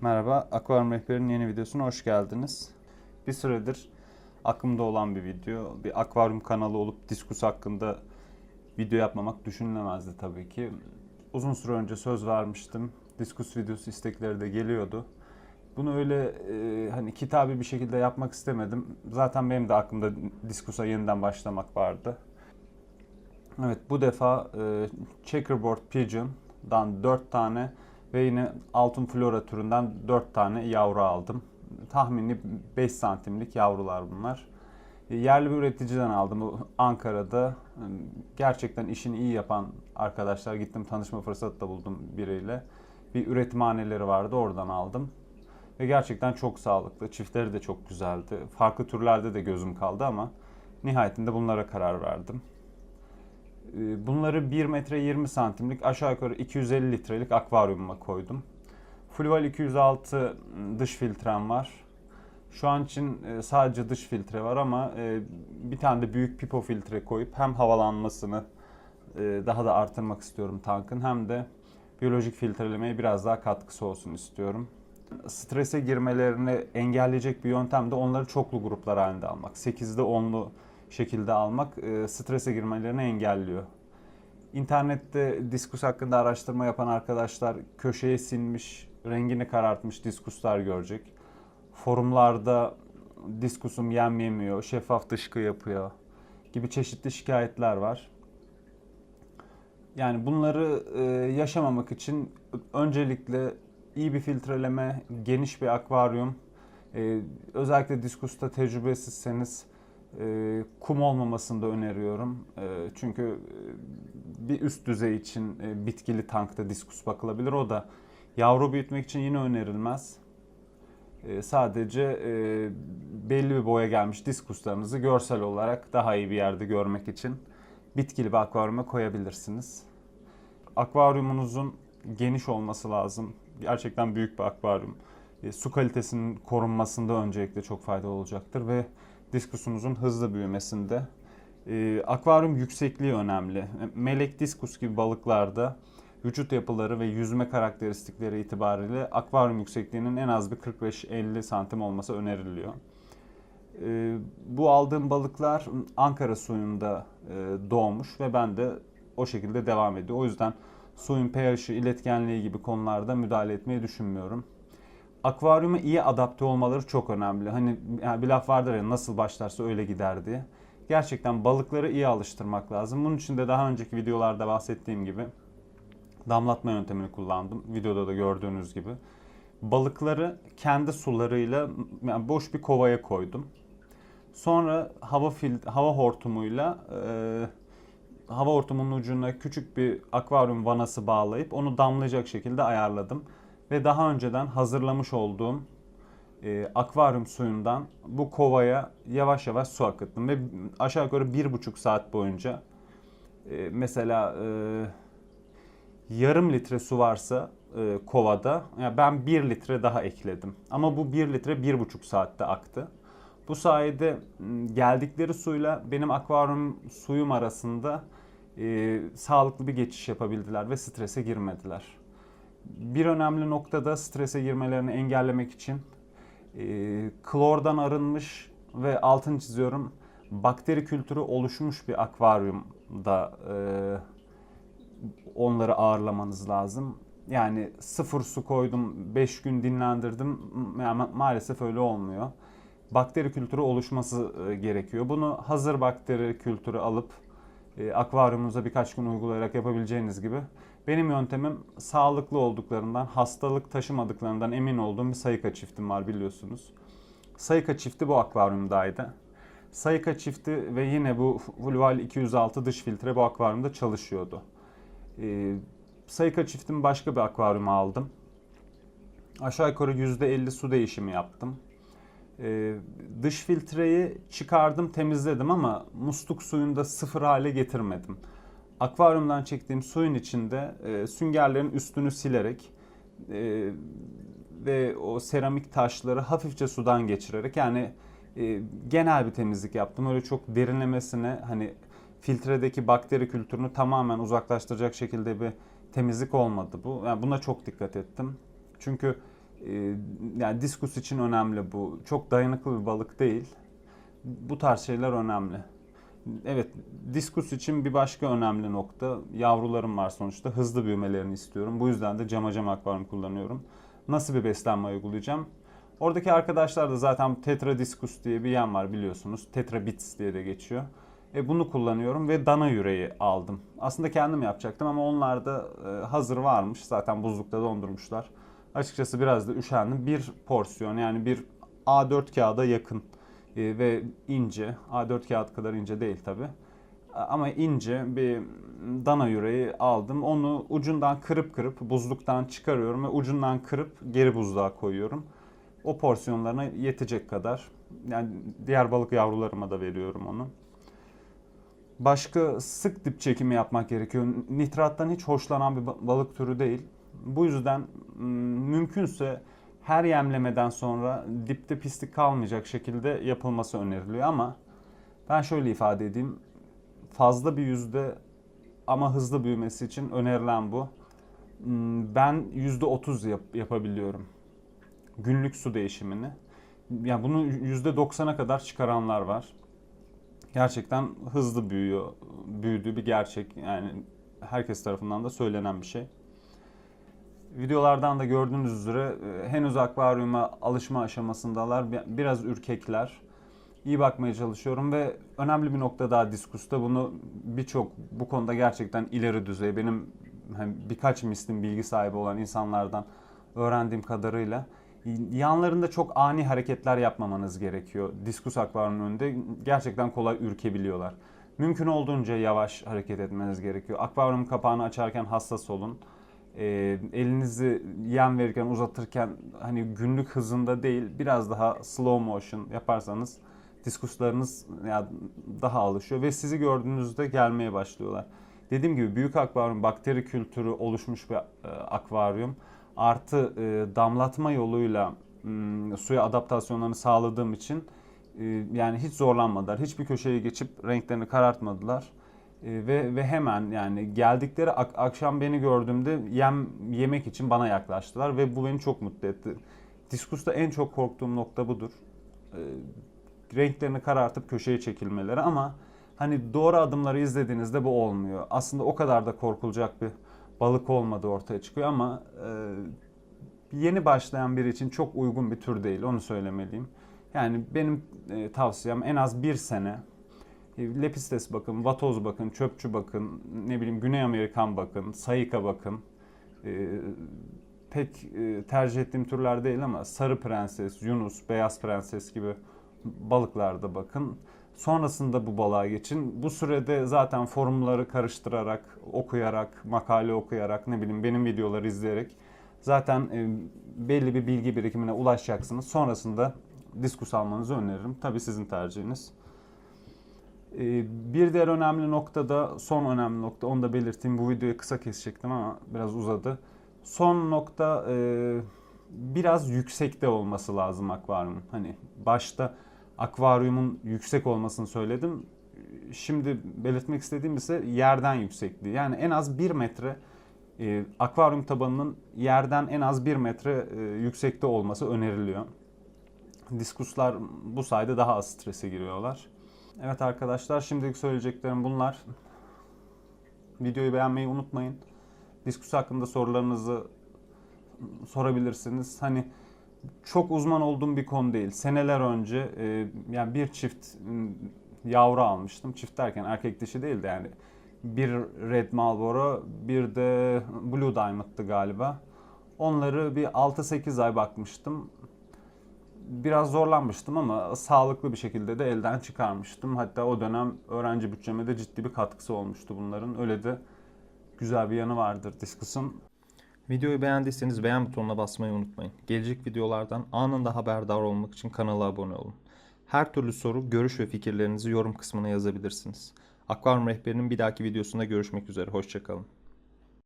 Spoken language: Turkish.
Merhaba, Akvaryum Rehberi'nin yeni videosuna hoş geldiniz. Bir süredir aklımda olan bir video. Bir akvaryum kanalı olup diskus hakkında video yapmamak düşünülemezdi tabii ki. Uzun süre önce söz vermiştim. Diskus videosu istekleri de geliyordu. Bunu öyle e, hani kitabi bir şekilde yapmak istemedim. Zaten benim de aklımda diskusa yeniden başlamak vardı. Evet bu defa e, Checkerboard Pigeon'dan 4 tane ve yine altın flora türünden 4 tane yavru aldım. Tahmini 5 santimlik yavrular bunlar. Yerli bir üreticiden aldım. Ankara'da e, gerçekten işini iyi yapan arkadaşlar gittim tanışma fırsatı da buldum biriyle. Bir üretimhaneleri vardı oradan aldım. Ve gerçekten çok sağlıklı. Çiftleri de çok güzeldi. Farklı türlerde de gözüm kaldı ama nihayetinde bunlara karar verdim. Ee, Bunları 1 metre 20 santimlik aşağı yukarı 250 litrelik akvaryumuma koydum. Fluval 206 dış filtrem var. Şu an için e, sadece dış filtre var ama e, bir tane de büyük pipo filtre koyup hem havalanmasını e, daha da artırmak istiyorum tankın hem de biyolojik filtrelemeye biraz daha katkısı olsun istiyorum. Strese girmelerini engelleyecek bir yöntem de onları çoklu gruplar halinde almak. 8'de 10'lu şekilde almak e, strese girmelerini engelliyor. İnternette diskus hakkında araştırma yapan arkadaşlar köşeye sinmiş, rengini karartmış diskuslar görecek. Forumlarda diskusum yem yemiyor, şeffaf dışkı yapıyor gibi çeşitli şikayetler var. Yani bunları e, yaşamamak için öncelikle iyi bir filtreleme, geniş bir akvaryum, e, özellikle diskusta tecrübesizseniz e, kum olmamasını da öneriyorum. E, çünkü e, bir üst düzey için e, bitkili tankta diskus bakılabilir. O da yavru büyütmek için yine önerilmez. E, sadece e, belli bir boya gelmiş diskuslarınızı görsel olarak daha iyi bir yerde görmek için bitkili bir akvaryuma koyabilirsiniz. Akvaryumunuzun geniş olması lazım. Gerçekten büyük bir akvaryum. E, su kalitesinin korunmasında öncelikle çok faydalı olacaktır ve diskusunuzun hızlı büyümesinde. E, akvaryum yüksekliği önemli. Melek diskus gibi balıklarda vücut yapıları ve yüzme karakteristikleri itibariyle akvaryum yüksekliğinin en az bir 45-50 santim olması öneriliyor. E, bu aldığım balıklar Ankara suyunda e, doğmuş ve ben de o şekilde devam ediyor. O yüzden suyun pH'i, iletkenliği gibi konularda müdahale etmeyi düşünmüyorum. Akvaryuma iyi adapte olmaları çok önemli. Hani yani bir laf vardır ya nasıl başlarsa öyle gider diye. Gerçekten balıkları iyi alıştırmak lazım. Bunun için de daha önceki videolarda bahsettiğim gibi damlatma yöntemini kullandım. Videoda da gördüğünüz gibi. Balıkları kendi sularıyla yani boş bir kovaya koydum. Sonra hava fil, hava hortumuyla e, hava hortumunun ucuna küçük bir akvaryum vanası bağlayıp onu damlayacak şekilde ayarladım. Ve daha önceden hazırlamış olduğum e, akvaryum suyundan bu kovaya yavaş yavaş su akıttım. Ve aşağı yukarı bir buçuk saat boyunca e, mesela e, yarım litre su varsa e, kovada yani ben bir litre daha ekledim. Ama bu bir litre bir buçuk saatte aktı. Bu sayede geldikleri suyla benim akvaryum suyum arasında e, sağlıklı bir geçiş yapabildiler ve strese girmediler. Bir önemli noktada strese girmelerini engellemek için e, klordan arınmış ve altın çiziyorum bakteri kültürü oluşmuş bir akvaryumda e, onları ağırlamanız lazım. Yani sıfır su koydum, 5 gün dinlendirdim. Yani ma- maalesef öyle olmuyor. Bakteri kültürü oluşması e, gerekiyor. Bunu hazır bakteri kültürü alıp e, akvaryumunuza birkaç gün uygulayarak yapabileceğiniz gibi benim yöntemim sağlıklı olduklarından, hastalık taşımadıklarından emin olduğum bir sayıka çiftim var biliyorsunuz. Sayıka çifti bu akvaryumdaydı. Sayıka çifti ve yine bu Vulval 206 dış filtre bu akvaryumda çalışıyordu. Ee, Sayıka çiftim başka bir akvaryuma aldım. Aşağı yukarı %50 su değişimi yaptım. Ee, dış filtreyi çıkardım, temizledim ama musluk suyunda sıfır hale getirmedim. Akvaryumdan çektiğim suyun içinde e, süngerlerin üstünü silerek e, ve o seramik taşları hafifçe sudan geçirerek yani e, genel bir temizlik yaptım. Öyle çok derinlemesine hani filtredeki bakteri kültürünü tamamen uzaklaştıracak şekilde bir temizlik olmadı bu. Yani buna çok dikkat ettim. Çünkü yani diskus için önemli bu. Çok dayanıklı bir balık değil. Bu tarz şeyler önemli. Evet, diskus için bir başka önemli nokta yavrularım var sonuçta. Hızlı büyümelerini istiyorum. Bu yüzden de cama cam akvaryum kullanıyorum. Nasıl bir beslenme uygulayacağım? Oradaki arkadaşlar da zaten Tetra Discus diye bir yem var biliyorsunuz. Tetra Bits diye de geçiyor. E bunu kullanıyorum ve dana yüreği aldım. Aslında kendim yapacaktım ama onlar da e, hazır varmış. Zaten buzlukta dondurmuşlar. Açıkçası biraz da üşendim. Bir porsiyon yani bir A4 kağıda yakın e, ve ince. A4 kağıt kadar ince değil tabi. Ama ince bir dana yüreği aldım. Onu ucundan kırıp kırıp buzluktan çıkarıyorum ve ucundan kırıp geri buzluğa koyuyorum. O porsiyonlarına yetecek kadar. Yani diğer balık yavrularıma da veriyorum onu. Başka sık dip çekimi yapmak gerekiyor. Nitrattan hiç hoşlanan bir balık türü değil. Bu yüzden mümkünse her yemlemeden sonra dipte pislik kalmayacak şekilde yapılması öneriliyor ama ben şöyle ifade edeyim. Fazla bir yüzde ama hızlı büyümesi için önerilen bu. Ben yüzde otuz yap, yapabiliyorum. Günlük su değişimini. Yani bunu yüzde doksana kadar çıkaranlar var. Gerçekten hızlı büyüyor. Büyüdüğü bir gerçek. Yani herkes tarafından da söylenen bir şey. Videolardan da gördüğünüz üzere e, henüz akvaryuma alışma aşamasındalar. Biraz ürkekler. İyi bakmaya çalışıyorum ve önemli bir nokta daha diskusta bunu birçok bu konuda gerçekten ileri düzey benim birkaç mislim bilgi sahibi olan insanlardan öğrendiğim kadarıyla yanlarında çok ani hareketler yapmamanız gerekiyor. Diskus akvaryumun önünde gerçekten kolay ürkebiliyorlar. Mümkün olduğunca yavaş hareket etmeniz gerekiyor. Akvaryum kapağını açarken hassas olun e, elinizi yem verirken uzatırken hani günlük hızında değil biraz daha slow motion yaparsanız diskuslarınız yani daha alışıyor ve sizi gördüğünüzde gelmeye başlıyorlar. Dediğim gibi büyük akvaryum bakteri kültürü oluşmuş bir e, akvaryum. Artı e, damlatma yoluyla e, suya adaptasyonlarını sağladığım için e, yani hiç zorlanmadılar. Hiçbir köşeye geçip renklerini karartmadılar. Ee, ve ve hemen yani geldikleri ak- akşam beni gördüğümde yem yemek için bana yaklaştılar ve bu beni çok mutlu etti. Diskusta en çok korktuğum nokta budur. E, renklerini karartıp köşeye çekilmeleri ama hani doğru adımları izlediğinizde bu olmuyor. Aslında o kadar da korkulacak bir balık olmadığı ortaya çıkıyor ama e, yeni başlayan biri için çok uygun bir tür değil onu söylemeliyim. Yani benim e, tavsiyem en az bir sene Lepistes bakın, Vatoz bakın, Çöpçü bakın, ne bileyim Güney Amerikan bakın, Sayika bakın. Ee, pek e, tercih ettiğim türler değil ama Sarı Prenses, Yunus, Beyaz Prenses gibi balıklarda bakın. Sonrasında bu balığa geçin. Bu sürede zaten forumları karıştırarak, okuyarak, makale okuyarak, ne bileyim benim videoları izleyerek zaten e, belli bir bilgi birikimine ulaşacaksınız. Sonrasında diskus almanızı öneririm. Tabii sizin tercihiniz. Ee, bir diğer önemli nokta da son önemli nokta onu da belirteyim. Bu videoyu kısa kesecektim ama biraz uzadı. Son nokta e, biraz yüksekte olması lazım akvaryumun. Hani başta akvaryumun yüksek olmasını söyledim. Şimdi belirtmek istediğim ise yerden yüksekliği. Yani en az 1 metre e, akvaryum tabanının yerden en az 1 metre e, yüksekte olması öneriliyor. Diskuslar bu sayede daha az strese giriyorlar. Evet arkadaşlar şimdilik söyleyeceklerim bunlar. Videoyu beğenmeyi unutmayın. Diskus hakkında sorularınızı sorabilirsiniz. Hani çok uzman olduğum bir konu değil. Seneler önce e, yani bir çift yavru almıştım. Çift derken erkek dişi değil de yani bir Red Marlboro, bir de Blue Diamond'tı galiba. Onları bir 6-8 ay bakmıştım biraz zorlanmıştım ama sağlıklı bir şekilde de elden çıkarmıştım. Hatta o dönem öğrenci bütçeme de ciddi bir katkısı olmuştu bunların. Öyle de güzel bir yanı vardır Diskus'un. Videoyu beğendiyseniz beğen butonuna basmayı unutmayın. Gelecek videolardan anında haberdar olmak için kanala abone olun. Her türlü soru, görüş ve fikirlerinizi yorum kısmına yazabilirsiniz. Akvaryum Rehberi'nin bir dahaki videosunda görüşmek üzere. Hoşçakalın.